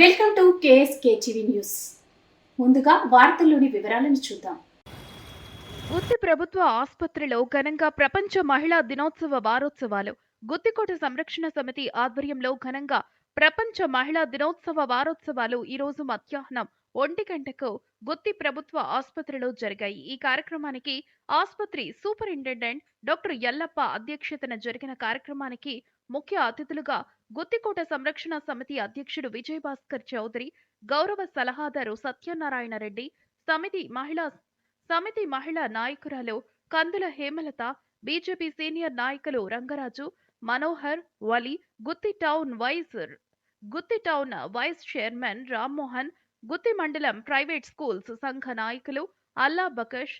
Welcome to KSK TV news. ముందుగా వార్తల్లోని వివరాలను చూద్దాం. గుత్తి ప్రభుత్వ ఆసుపత్రిలో ఘనంగా ప్రపంచ మహిళా దినోత్సవ వారోత్సవాలు. గుత్తికోట సంరక్షణ సమితి ఆధ్వర్యంలో ఘనంగా ప్రపంచ మహిళా దినోత్సవ వారోత్సవాలు ఈ రోజు మధ్యాహ్నం ఒంటి గంటకు గుత్తి ప్రభుత్వ ఆసుపత్రిలో జరిగాయి. ఈ కార్యక్రమానికి ఆసుపత్రి సూపరింటెండెంట్ డాక్టర్ ఎల్లప్ప అధ్యక్షతన జరిగిన కార్యక్రమానికి ముఖ్య అతిథులుగా గుత్తికోట సంరక్షణ సమితి అధ్యక్షుడు విజయభాస్కర్ చౌదరి గౌరవ సలహాదారు సత్యనారాయణ రెడ్డి సమితి మహిళా సమితి మహిళా నాయకురాలు కందుల హేమలత బీజేపీ సీనియర్ నాయకులు Rangaraju Manohar Vali Gooty town vice Gooty town vice chairman Rammohan Gooty మండలం ప్రైవేట్ స్కూల్స్ సంఘ నాయకులు అల్లా బకష్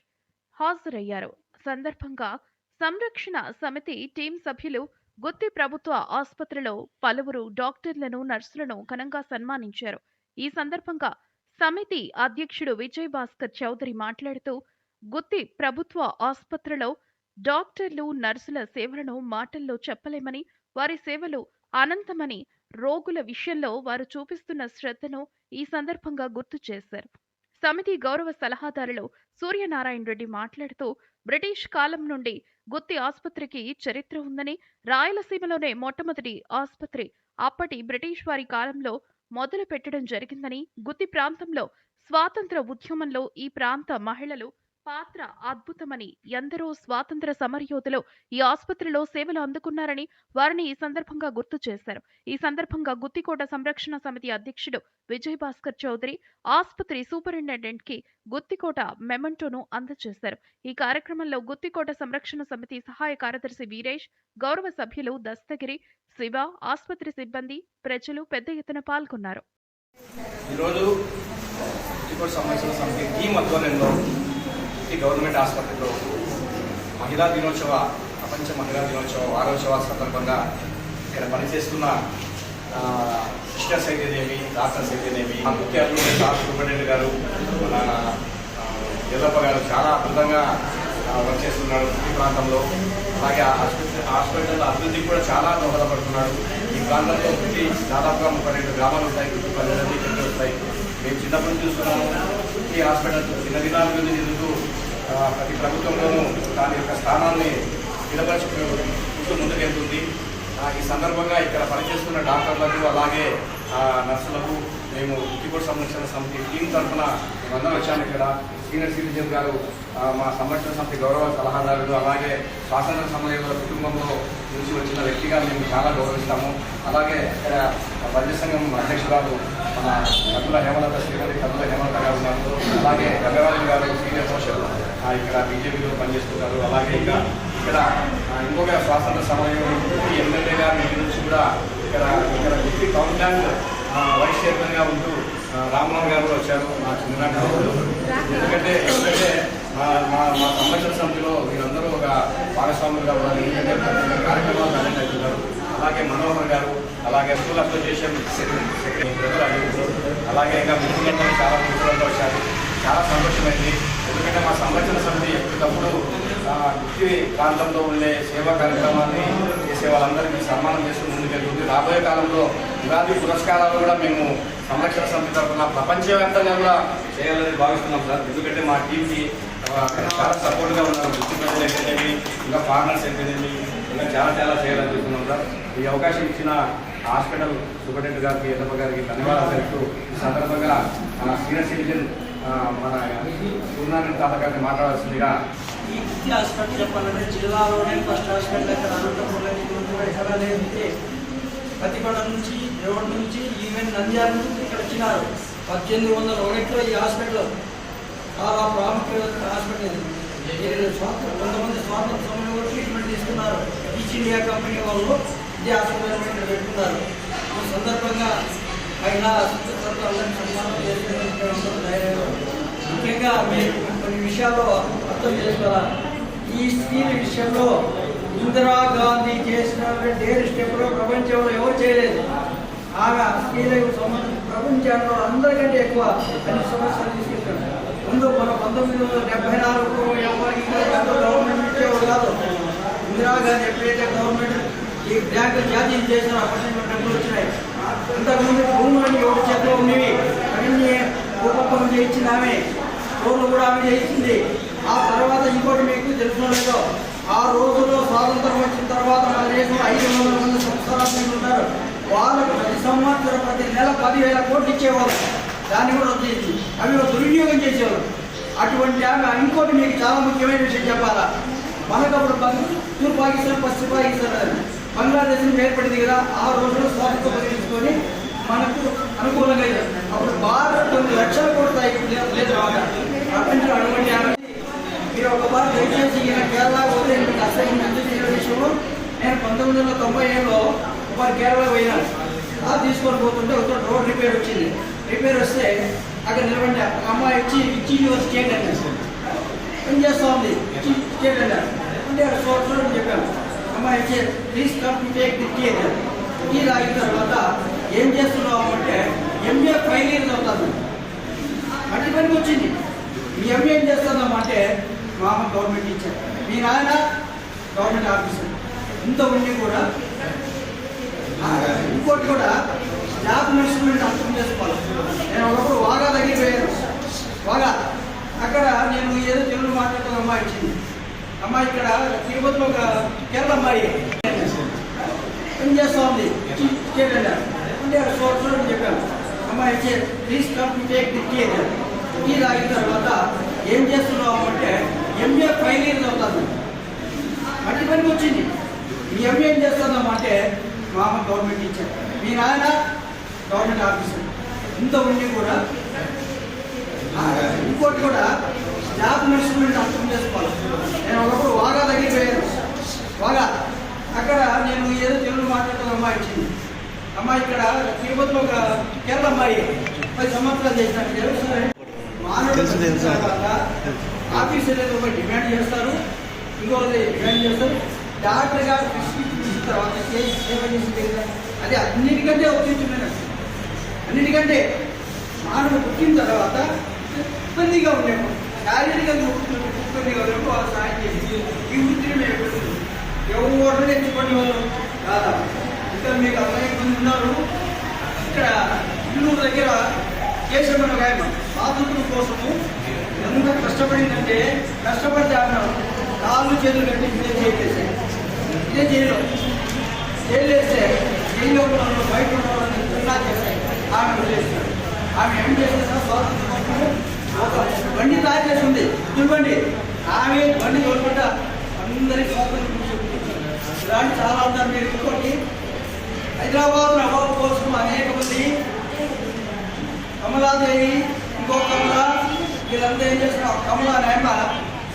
హాజరయ్యారు. సందర్భంగా సంరక్షణ సమితి టీం సభ్యులు గుత్తి ప్రభుత్వ ఆసుపత్రిలో పలువురు డాక్టర్లను నర్సులను ఘనంగా సన్మానించారు. ఈ సందర్భంగా సమితి అధ్యక్షుడు విజయ్ భాస్కర్ చౌదరి మాట్లాడుతూ గుత్తి ప్రభుత్వ ఆసుపత్రిలో డాక్టర్లు నర్సుల సేవలను మాటల్లో చెప్పలేమని వారి సేవలు అనంతమని రోగుల విషయంలో వారు చూపిస్తున్న శ్రద్ధను ఈ సందర్భంగా గుర్తు చేశారు. సమితి గౌరవ సలహాదారులు సూర్యనారాయణ రెడ్డి మాట్లాడుతూ బ్రిటిష్ కాలం నుండి గుత్తి ఆసుపత్రికి చరిత్ర ఉందని రాయలసీమలోనే మొట్టమొదటి ఆసుపత్రి. అప్పటి బ్రిటిష్ వారి కాలంలో మొదలు పెట్టడం జరిగిందని గుత్తి ప్రాంతంలో స్వాతంత్ర ఉద్యమంలో ఈ ప్రాంత మహిళలు పాత్ర అద్భుతమని ఎందరో స్వాతంత్ర సమరయోధులు ఈ ఆసుపత్రిలో సేవలు అందుకున్నారని వారిని ఈ సందర్భంగా గుర్తు చేశారు. ఈ సందర్భంగా గుత్తికోట సంరక్షణ సమితి అధ్యక్షుడు విజయ్ భాస్కర్ చౌదరి ఆసుపత్రి సూపరింటెండెంట్కి గుత్తికోట మెమంటోను అందజేశారు. ఈ కార్యక్రమంలో గుత్తికోట సంరక్షణ సమితి సహాయ కార్యదర్శి వీరేష్ గౌరవ సభ్యులు దస్తగిరి శివ ఆసుపత్రి సిబ్బంది ప్రజలు పెద్ద ఎత్తున పాల్గొన్నారు. ఈరోజు రిపోర్ట్ సమితి టీం ఆధ్వర్యంలో ఈ గవర్నమెంట్ ఆసుపత్రిలో మహిళా దినోత్సవ ప్రపంచ మహిళా దినోత్సవ వారోత్సవ సందర్భంగా ఇక్కడ పనిచేస్తున్న ఆ, సిస్టర్స్ అయితేనేమి డాక్టర్స్ అయితేనేమి మా ముఖ్యాలు డాక్టర్ సూపరింటెండెంట్ గారు మన ఎల్లప్ప గారు చాలా అద్భుతంగా వర్క్ చేస్తున్నాడు ఈ ప్రాంతంలో. అలాగే ఆ హాస్పిటల్ హాస్పిటల్ అభివృద్ధికి కూడా చాలా దోహదపడుతున్నాడు ఈ ప్రాంతంలో ప్రతి దాదాపుగా ముప్పై రెండు గ్రామాలు ఉంటాయి గుర్తు చెట్లు వస్తాయి మేము చిన్నప్పుడు చూస్తున్నాము. ఈ హాస్పిటల్ చిన్న దినాలు చెందుతూ ఆ, ప్రతి ప్రభుత్వంలోనూ దాని యొక్క స్థానాన్ని నిలబరుచుకుంటూ ముందుకెళ్తుంది. ఈ సందర్భంగా ఇక్కడ పనిచేస్తున్న డాక్టర్లకు అలాగే ఆ, నర్సులకు మేము ఉద్యోగ సంరక్షణ సమితి టీం తరఫున మేమందరం వచ్చాము ఇక్కడ. సీనియర్ సిటిజన్ గారు మా సంరక్షణ సమితి గౌరవ సలహాదారులు అలాగే స్వాతంత్ర సమయంలో కుటుంబంలో నుంచి వచ్చిన వ్యక్తిగా మేము చాలా గౌరవిస్తాము. అలాగే ఇక్కడ వైద్య సంఘం అధ్యక్షురాలు మన కదుల హేమలత శ్రీమతి కదుల హేమలత గారు ఉన్నారు. అలాగే గంగరాజు గారు ఇక్కడ బీజేపీలో పనిచేస్తున్నారు. అలాగే ఇంకా ఇక్కడ ఇంకొక స్వాతంత్ర సమయంలో ఎమ్మెల్యే గారి ఇంటి నుంచి కూడా ఇక్కడ ఇక్కడ డిస్ట్రీ కౌన్సిలర్ వైస్ చైర్మన్గా ఉంటూ ఆ, రామ్మోహన్ గారు కూడా వచ్చారు. మా చిన్ననాటి ఎందుకంటే ఎందుకంటే మా మా మా సంరక్షణ సమితిలో వీరందరూ ఒక భాగస్వాములుగా ఉన్నారు ఎందుకంటే కార్యక్రమాలు అటెండ్ అవుతున్నారు. అలాగే మనోహర్ గారు అలాగే స్కూల్ అసోసియేషన్ సెక్రటరీ అలాగే ఇంకా మిత్రులందరూ చాలా మిత్రులంతా వచ్చారు. చాలా సంతోషమైంది. ఎందుకంటే మా సంరక్షణ సమితి ఎప్పటికప్పుడు ఆ, వృత్తి ప్రాంతంలో ఉండే సేవా కార్యక్రమాన్ని చేసే వాళ్ళందరికీ సన్మానం చేస్తూ ముందుకెళ్తుంది. రాబోయే కాలంలో ఉగాది పురస్కారాలు కూడా మేము సంరక్షణ సమితి తరఫున ప్రపంచవ్యాప్తంగా కూడా చేయాలని భావిస్తున్నాం సార్. ఎందుకంటే మా టీంకి చాలా సపోర్ట్గా ఉన్నారు. వృత్తి ప్రజలు అయితేనేమి ఇంకా ఫార్మర్స్ అయితేనేమి ఇంకా చాలా చాలా చేయాలని చూస్తున్నాం సార్. ఈ అవకాశం ఇచ్చిన హాస్పిటల్ సూపరింటెండెంట్ గారికి ఎల్లప్ప గారికి ధన్యవాదాలు తెలుపుతూ ఈ సందర్భంగా మన సీనియర్ సిటిజన్ మన సూర్యనారాయణ తాత మాట్లాడాల్సిందిగా. ఈ వృత్తి హాస్పిటల్ చెప్పాలంటే జిల్లాలోనే ఫస్ట్ హాస్పిటల్ ఇక్కడ అనంతపురంలో ముందు ఎక్కడ లేదంటే పతికొండ నుంచి దేవుడి నుంచి ఈవెన్ నంద్యాల నుంచి ఇక్కడ వచ్చినారు. పద్దెనిమిది వందల ఒకటిలో ఈ హాస్పిటల్ చాలా ప్రాముఖ్యత హాస్పిటల్ ఇది. స్వాతంత్ర కొంతమంది స్వాతంత్ర సమయంలో ట్రీట్మెంట్ తీసుకున్నారు. ఈస్ట్ ఇండియా కంపెనీ వాళ్ళు ఇదే హాస్పిటల్ పెట్టుకున్నారు. ఈ సందర్భంగా పైన శుద్ధతతో అందరినీ సన్మానం చేసుకుని ఇక్కడ ముఖ్యంగా మీరు కొన్ని విషయాల్లో అర్థం చేసుకోవాలి? ఈ స్త్రీల విషయంలో ఇందిరాగాంధీ చేసినటువంటి డేర్ స్టెప్లో ప్రపంచంలో ఎవరు చేయలేదు. ఆమె స్త్రీలకు సంబంధించి ప్రపంచంలో అందరికంటే ఎక్కువ అన్ని సమస్యలు తీసుకుంటారు ముందు మన పంతొమ్మిది వందల డెబ్బై నాలుగు ఎవరికి గవర్నమెంట్ ఇచ్చేవాడు కాదు. ఇందిరాగాంధీ ఎప్పుడైతే గవర్నమెంట్ ఈ బ్యాంకు జాతీయం చేసిన అప్పటి నుంచి డబ్బులు వచ్చినాయి. ఇంతకుముందు భూములను ఎవరి చేతిలో ఉండేవి? అవన్నీ భూపక్కం చేయించింది ఆమె. రోడ్లు కూడా ఆమె చేయించింది. ఆ తర్వాత ఇంకోటి మీకు తెలుసుకోలేదు ఆ రోజుల్లో స్వాతంత్రం వచ్చిన తర్వాత మన దేశం ఐదు వందల మంది సంస్థానాలు ఉంటారు. వాళ్ళకు ప్రతి సంవత్సరం ప్రతి నెల పదివేల కోట్లు ఇచ్చేవాళ్ళు. దాన్ని కూడా వచ్చేసి అవి దుర్వినియోగం చేసేవాళ్ళు. అటువంటి ఆమె ఇంకోటి మీకు చాలా ముఖ్యమైన విషయం చెప్పాలా? మనకు అప్పుడు తూర్పు పాకిస్తాన్ పశ్చిమ పాకిస్తాన్ బంగ్లాదేశ్ నుంచి ఏర్పడింది కదా ఆ రోజులో స్వాతంత్రం పరిగణించుకొని మనకు అనుకూలంగా అప్పుడు భారత్ కొన్ని లక్షల కోట్ల లేదు ప్రపంచంలో అనుమతి మీరు ఒక బార్ దయచేసి ఈయన కేరళ పోతే మీకు అసైన్ అందజేసిన విషయంలో నేను పంతొమ్మిది వందల తొంభై ఏడులో ఒక కేరళ పోయినాను ఆ తీసుకొని పోతుంటే ఒక రోడ్ రిపేర్ వచ్చింది. రిపేర్ వస్తే అక్కడ నిలబడి అమ్మాయి వచ్చి ఇచ్చి యువర్ స్టేట్ అన్నారు. ఏం చేస్తా ఉంది? ఇచ్చి స్టేట్ అన్నారు. అంటే అక్కడ అని చెప్పాను. అమ్మాయి please come to take the tea అన్నారు టీ తాగిన తర్వాత ఏం చేస్తున్నావు అంటే ఎంఏ ఫైనల్ ఇయర్ అవుతుంది మట్టి పనికి వచ్చింది. మీ ఎంఏ ఏం చేస్తున్నాం అంటే మా అమ్మ గవర్నమెంట్ టీచర్ మీ నాయన గవర్నమెంట్ ఆఫీసర్ ఇంత ఉండి కూడా ఇంకోటి కూడా జాబ్ నడుస్తున్నట్టు అర్థం చేసుకోవాలి. నేను ఒకప్పుడు వాగా తగ్గిపోయాను వాగా అక్కడ నేను ఏదో తెలుగు మాట్లాడుతున్న అమ్మాయి ఇచ్చింది అమ్మాయి ఇక్కడ తిరుపతిలో ఒక కేరళ అమ్మాయి. ఏం చేస్తా ఉంది అంటే అని చెప్పాను. అమ్మాయి వచ్చి please come take the tea tea తాగిన తర్వాత ఏం చేస్తున్నావు అంటే ఎంఏ ఫైనల్ ఇయర్ అవుతుంది. మట్టి పనికి వచ్చింది. మీ ఎంఏ ఏం చేస్తున్నాం అంటే మా అమ్మ గవర్నమెంట్ ఇచ్చారు మీ నాయన గవర్నమెంట్ ఆఫీసర్ ఇంత ఉండి కూడా ఇంకోటి కూడా జాబ్ నడుస్తున్నట్టు అర్థం చేసుకోవాలి. నేను ఒకప్పుడు వాగా దగ్గరికి పోయాను. వాగా అక్కడ నేను ఏదో తెలుగు మాట్లాడుతున్న అమ్మాయి వచ్చింది. అమ్మాయి ఇక్కడ తిరుపతిలో ఒక కేరళ అమ్మాయి పది సంవత్సరాలు చేసినట్టు తెలుసు. మానవుడు తర్వాత ఆఫీసర్ ఏదో ఒక డిమాండ్ చేస్తారు. ఇంకొకటి డిమాండ్ చేస్తారు. డాక్టర్ గారు ప్రిస్క్రిప్షన్ ఇచ్చిన తర్వాత సేవ చేసింది అది అన్నిటికంటే ఒప్పించమైన అన్నిటికంటే మానవుడు పుట్టిన తర్వాత ఇబ్బందిగా ఉండేమో శారీరకంగా ఇబ్బందిగా ఉన్నప్పుడు వాళ్ళు సాయం చేసి ఈ వృత్తిని మేము ఎప్పుడు ఎవరు నేర్చుకోండి వాళ్ళు? కాదా ఇక్కడ మీకు అనేక మంది ఉన్నారు. ఇక్కడ ఇల్లు దగ్గర కేశవన గాయమ స్వాతంత్రం కోసము ఎంత కష్టపడిందంటే కష్టపడితే ఆమె కాళ్ళు చేతులు కట్టి ఇదే చేయలేసే ఇదే జైలు జైలు జైల్లో ఉన్న బయట ఉన్న వాళ్ళని ఇలా చేస్తాయి ఆమె వదిలేస్తారు ఆమె ఏం చేస్తుందా స్వాతంత్రం కోసము ఒక బండి తయారు చేసి ఉంది. చూడండి. ఆమె బండి చూడకుండా అందరి స్వాతంత్రం ఇలాంటి చాలా ఉన్నారు మీరు ఇంకోటి. హైదరాబాద్ నవాబు కోసం అనేక మంది కమలాదేవి ఇంకో కమల వీళ్ళంతా ఏం చేస్తున్నారు? కమలా నేమ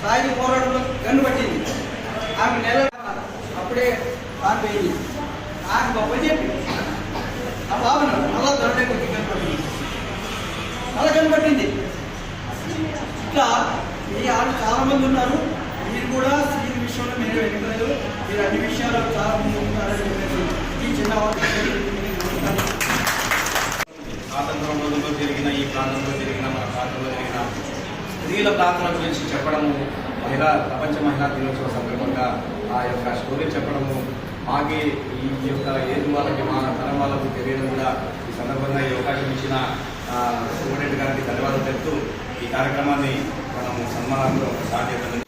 సాయుధ పోరాటంలో గన్ను పట్టింది ఆమె నెల అప్పుడే ఆగిపోయింది ఆమె గొప్ప చెప్పి ఆ భావన అలా దొరడే కొద్ది గన్ను పట్టింది అలా గన్ను పట్టింది ఇట్లా మీ ఆళ్ళు చాలా మంది ఉన్నారు మీరు కూడా స్త్రీ విషయంలో మీరు వెనుకలేదు మీరు అన్ని విషయాలు చాలా మంది ఉన్నారని చెప్పేసి ఈ చిన్న స్వాతంత్రం రోజుల్లో జరిగిన ఈ ప్రాంతంలో జరిగిన మన ప్రాంతంలో జరిగిన స్త్రీల పాత్ర గురించి చెప్పడము మహిళా ప్రపంచ మహిళా దినోత్సవ సందర్భంగా ఆ యొక్క స్టోరీ చెప్పడము మాకే ఈ యొక్క ఏది వాళ్ళకి మా తరం వాళ్ళకు తెలియడం కూడా ఈ సందర్భంగా ఈ అవకాశం ఇచ్చిన సూపరింటెండెంట్ గారికి ధన్యవాదాలు తెలుపుతూ ఈ కార్యక్రమాన్ని మనం సన్మానంలో స్టార్ట్ చేద్దాం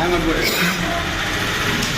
I'm a good.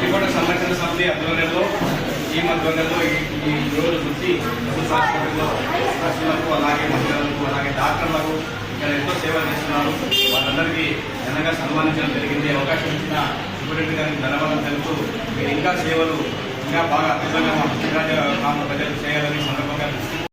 ఇటువంటి సంరక్షణ సమితి ఆధ్వర్యంలో ఈ ఆధ్వర్యంలో ఈ- రోజు నుంచి హాస్పిటల్లో నర్సులకు అలాగే మహిళలకు అలాగే డాక్టర్లకు ఇక్కడ ఎంతో సేవ చేస్తున్నారు. వాళ్ళందరికీ ఘనంగా సన్మానించడం జరిగింది. అవకాశం ఇచ్చిన సూపరింటెండెంట్ గారికి ధన్యవాదాలు తెలుపుతూ మీరు ఇంకా సేవలు ఇంకా బాగా అద్భుతంగా మా ప్రజలు చేయాలని సందర్భంగా